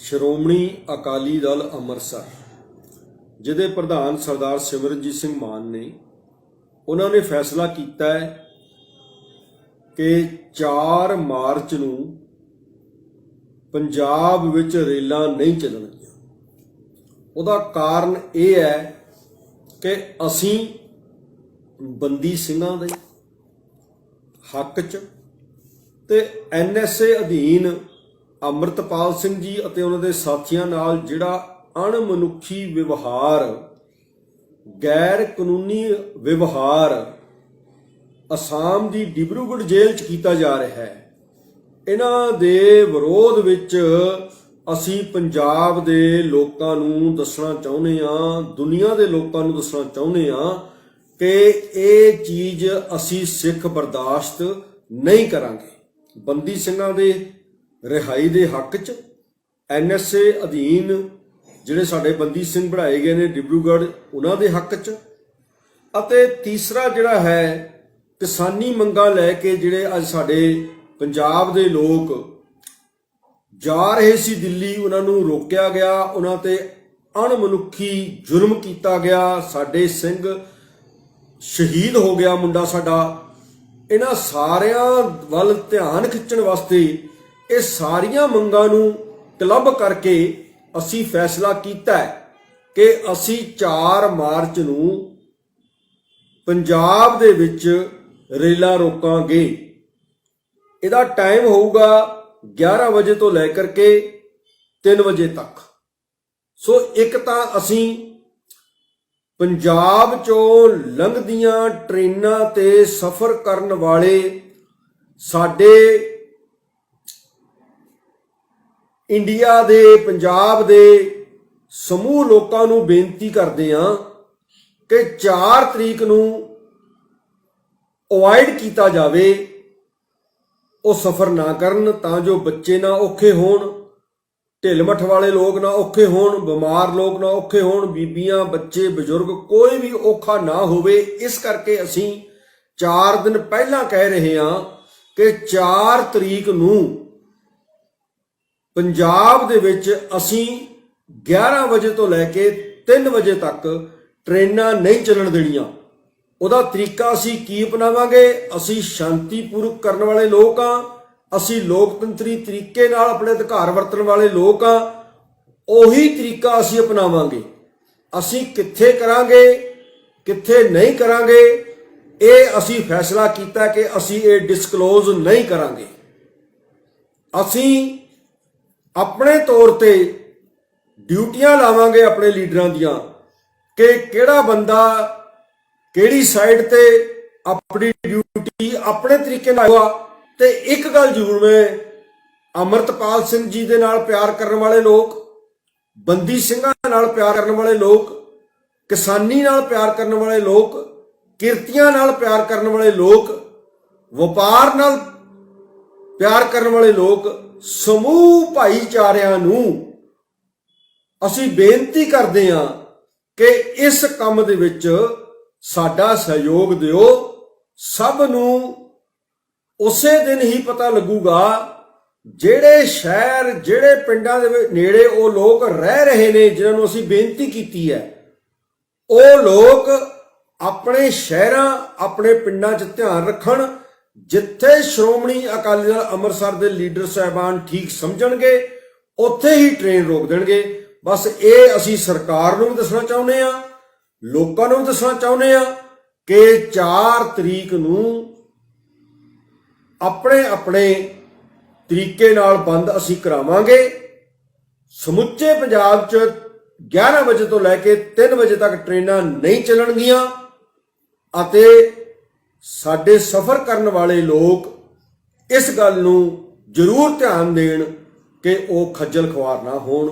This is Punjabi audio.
ਸ਼੍ਰੋਮਣੀ ਅਕਾਲੀ ਦਲ ਅੰਮ੍ਰਿਤਸਰ, ਜਿਹਦੇ ਪ੍ਰਧਾਨ ਸਰਦਾਰ ਸਿਮਰਨਜੀਤ ਸਿੰਘ ਮਾਨ ਨੇ ਉਹਨਾਂ ਨੇ ਫੈਸਲਾ ਕੀਤਾ ਹੈ ਕਿ 4 ਮਾਰਚ ਨੂੰ ਪੰਜਾਬ ਵਿੱਚ ਰੇਲਾਂ ਨਹੀਂ ਚੱਲਣਗੀਆਂ। ਉਹਦਾ ਕਾਰਨ ਇਹ ਹੈ ਕਿ ਅਸੀਂ ਬੰਦੀ ਸਿੰਘਾਂ ਦੇ ਹੱਕ 'ਚ ਤੇ ਐਨਐਸਏ ਅਧੀਨ ਅੰਮ੍ਰਿਤਪਾਲ ਸਿੰਘ ਜੀ ਅਤੇ ਉਹਨਾਂ ਦੇ ਸਾਥੀਆਂ ਨਾਲ ਜਿਹੜਾ ਅਣਮਨੁੱਖੀ ਵਿਵਹਾਰ ਗੈਰ ਕਾਨੂੰਨੀ ਵਿਵਹਾਰ ਅਸਾਮ ਦੀ ਡਿਬਰੂਗੜ੍ਹ ਜੇਲ੍ਹ 'ਚ ਕੀਤਾ ਜਾ ਰਿਹਾ ਹੈ। ਇਹਨਾਂ ਦੇ ਵਿਰੋਧ ਵਿੱਚ ਅਸੀਂ ਪੰਜਾਬ ਦੇ ਲੋਕਾਂ ਨੂੰ ਦੱਸਣਾ ਚਾਹੁੰਦੇ ਹਾਂ, ਦੁਨੀਆ ਦੇ ਲੋਕਾਂ ਨੂੰ ਦੱਸਣਾ ਚਾਹੁੰਦੇ ਹਾਂ ਕਿ ਇਹ ਚੀਜ਼ ਅਸੀਂ ਸਿੱਖ ਬਰਦਾਸ਼ਤ ਨਹੀਂ ਕਰਾਂਗੇ। ਬੰਦੀ ਸਿੰਘਾਂ ਦੇ ਰਿਹਾਈ ਦੇ ਹੱਕ 'ਚ ਐਨਐਸਏ ਅਧੀਨ ਜਿਹੜੇ ਸਾਡੇ ਬੰਦੀ ਸਿੰਘ ਬਣਾਏ ਗਏ ਨੇ ਡਿਬਰੂਗੜ੍ਹ, ਉਹਨਾਂ ਦੇ ਹੱਕ 'ਚ। ਅਤੇ ਤੀਸਰਾ ਜਿਹੜਾ ਹੈ, ਕਿਸਾਨੀ ਮੰਗਾਂ ਲੈ ਕੇ ਜਿਹੜੇ ਅੱਜ ਸਾਡੇ ਪੰਜਾਬ ਦੇ ਲੋਕ ਜਾ ਰਹੇ ਸੀ ਦਿੱਲੀ, ਉਹਨਾਂ ਨੂੰ ਰੋਕਿਆ ਗਿਆ, ਉਹਨਾਂ ਤੇ ਅਣਮਨੁੱਖੀ ਜੁਰਮ ਕੀਤਾ ਗਿਆ। ਸਾਡੇ ਸਿੰਘ ਸ਼ਹੀਦ ਹੋ ਗਿਆ ਮੁੰਡਾ ਸਾਡਾ। ਇਹਨਾਂ ਸਾਰਿਆਂ ਵੱਲ ਧਿਆਨ ਖਿੱਚਣ ਵਾਸਤੇ ਇਹ ਸਾਰੀਆਂ ਮੰਗਾਂ ਨੂੰ ਕਲੱਬ ਕਰਕੇ ਅਸੀਂ ਫੈਸਲਾ ਕੀਤਾ ਕਿ ਅਸੀਂ 4 ਮਾਰਚ ਨੂੰ ਪੰਜਾਬ ਦੇ ਵਿੱਚ ਰੇਲਾਂ ਰੋਕਾਂਗੇ। ਇਹਦਾ ਟਾਈਮ ਹੋਊਗਾ 11 ਵਜੇ ਤੋਂ ਲੈ ਕਰਕੇ 3 ਵਜੇ ਤੱਕ। ਸੋ ਇੱਕ ਤਾਂ ਅਸੀਂ ਪੰਜਾਬ ਚੋਂ ਲੰਘਦੀਆਂ ਟ੍ਰੇਨਾਂ ਤੇ ਸਫ਼ਰ ਕਰਨ ਵਾਲੇ ਸਾਡੇ ਇੰਡੀਆ ਦੇ, ਪੰਜਾਬ ਦੇ ਸਮੂਹ ਲੋਕਾਂ ਨੂੰ ਬੇਨਤੀ ਕਰਦੇ ਹਾਂ ਕਿ 4 ਤਰੀਕ ਨੂੰ ਅਵਾਇਡ ਕੀਤਾ ਜਾਵੇ, ਉਹ ਸਫ਼ਰ ਨਾ ਕਰਨ ਤਾਂ ਜੋ ਬੱਚੇ ਨਾ ਔਖੇ ਹੋਣ ਢਿੱਲਮੱਠ ਵਾਲੇ ਲੋਕ ਨਾ ਔਖੇ ਹੋਣ, ਬਿਮਾਰ ਲੋਕ ਨਾ ਔਖੇ ਹੋਣ, ਬੀਬੀਆਂ, ਬੱਚੇ, ਬਜ਼ੁਰਗ ਕੋਈ ਵੀ ਔਖਾ ਨਾ ਹੋਵੇ, ਇਸ ਕਰਕੇ ਅਸੀਂ 4 ਦਿਨ ਪਹਿਲਾਂ ਕਹਿ ਰਹੇ ਹਾਂ ਕਿ 4 ਤਰੀਕ ਨੂੰ ਪੰਜਾਬ ਦੇ ਵਿੱਚ ਅਸੀਂ 11 ਵਜੇ ਤੋਂ ਲੈ ਕੇ 3 ਵਜੇ ਤੱਕ ਟ੍ਰੇਨਾਂ ਨਹੀਂ ਚੱਲਣ ਦੇਣੀਆਂ। ਉਹਦਾ ਤਰੀਕਾ ਅਸੀਂ ਕੀ ਅਪਣਾਵਾਂਗੇ? ਅਸੀਂ ਸ਼ਾਂਤੀਪੂਰਵਕ ਕਰਨ ਵਾਲੇ ਲੋਕ ਆ ਅਸੀਂ ਲੋਕਤੰਤਰੀ ਤਰੀਕੇ ਨਾਲ ਆਪਣੇ ਅਧਿਕਾਰ ਵਰਤਣ ਵਾਲੇ ਲੋਕ ਆ ਉਹੀ ਤਰੀਕਾ ਅਸੀਂ ਅਪਣਾਵਾਂਗੇ। ਅਸੀਂ ਕਿੱਥੇ ਕਰਾਂਗੇ? ਕਿੱਥੇ ਨਹੀਂ ਕਰਾਂਗੇ? ਇਹ ਅਸੀਂ ਫੈਸਲਾ ਕੀਤਾ ਕਿ ਅਸੀਂ ਇਹ ਡਿਸਕਲੋਜ਼ ਨਹੀਂ ਕਰਾਂਗੇ। ਅਸੀਂ ਆਪਣੇ ਤੌਰ ਤੇ ਡਿਊਟੀਆਂ ਲਾਵਾਂਗੇ ਆਪਣੇ ਲੀਡਰਾਂ ਦੀਆਂ ਕਿ ਕਿਹੜਾ ਬੰਦਾ ਕਿਹੜੀ ਸਾਈਡ ਤੇ ਆਪਣੀ ਡਿਊਟੀ ਆਪਣੇ ਤਰੀਕੇ ਨਾਲ ਹੋਆ ਤੇ ਇੱਕ ਗੱਲ ਜ਼ਰੂਰ ਮੈਂ ਅਮਰਤਪਾਲ ਸਿੰਘ ਜੀ ਦੇ ਨਾਲ ਪਿਆਰ ਕਰਨ ਵਾਲੇ ਲੋਕ, ਬੰਦੀ ਸਿੰਘਾਂ ਨਾਲ ਪਿਆਰ ਕਰਨ ਵਾਲੇ ਲੋਕ, ਕਿਸਾਨੀ ਨਾਲ ਪਿਆਰ ਕਰਨ ਵਾਲੇ ਲੋਕ, ਕਿਰਤੀਆਂ ਨਾਲ ਪਿਆਰ ਕਰਨ ਵਾਲੇ ਲੋਕ, ਵਪਾਰ ਨਾਲ ਪਿਆਰ ਕਰਨ ਵਾਲੇ ਲੋਕ ਸਮੂਹ ਭਾਈਚਾਰਿਆਂ ਨੂੰ ਅਸੀਂ ਬੇਨਤੀ ਕਰਦੇ ਹਾਂ ਕਿ ਇਸ ਕੰਮ ਦੇ ਵਿੱਚ ਸਾਡਾ ਸਹਿਯੋਗ ਦਿਓ। ਸਭ ਨੂੰ ਉਸੇ ਦਿਨ ਹੀ ਪਤਾ ਲੱਗੂਗਾ ਜਿਹੜੇ ਸ਼ਹਿਰ, ਜਿਹੜੇ ਪਿੰਡਾਂ ਦੇ ਨੇੜੇ ਉਹ ਲੋਕ ਰਹਿ ਰਹੇ ਨੇ, ਜਿਨ੍ਹਾਂ ਨੂੰ ਅਸੀਂ ਬੇਨਤੀ ਕੀਤੀ ਹੈ। ਉਹ ਲੋਕ ਆਪਣੇ ਸ਼ਹਿਰਾਂ, ਆਪਣੇ ਪਿੰਡਾਂ 'ਚ ਧਿਆਨ ਰੱਖਣ ਜਿੱਥੇ ਸ਼੍ਰੋਮਣੀ ਅਕਾਲੀ ਦਲ ਅੰਮ੍ਰਿਤਸਰ ਦੇ ਲੀਡਰ ਸਾਹਿਬਾਨ ਠੀਕ ਸਮਝਣਗੇ, ਉੱਥੇ ਹੀ ਟ੍ਰੇਨ ਰੋਕ ਦੇਣਗੇ। ਬਸ ਇਹ ਅਸੀਂ ਸਰਕਾਰ ਨੂੰ ਵੀ ਦੱਸਣਾ ਚਾਹੁੰਦੇ ਆ ਲੋਕਾਂ ਨੂੰ ਵੀ ਦੱਸਣਾ ਚਾਹੁੰਦੇ ਆ ਕਿ 4 ਤਰੀਕ ਨੂੰ ਆਪਣੇ ਆਪਣੇ ਤਰੀਕੇ ਨਾਲ ਬੰਦ ਅਸੀਂ ਕਰਾਵਾਂਗੇ। ਸਮੁੱਚੇ ਪੰਜਾਬ 'ਚ 11 ਵਜੇ ਤੋਂ ਲੈ ਕੇ 3 ਵਜੇ ਤੱਕ ਟ੍ਰੇਨਾਂ ਨਹੀਂ ਚੱਲਣਗੀਆਂ ਅਤੇ ਸਾਡੇ ਸਫ਼ਰ ਕਰਨ ਵਾਲੇ ਲੋਕ ਇਸ ਗੱਲ ਨੂੰ ਜ਼ਰੂਰ ਧਿਆਨ ਦੇਣ ਕਿ ਉਹ ਖੱਜਲ ਖੁਆਰ ਨਾ ਹੋਣ।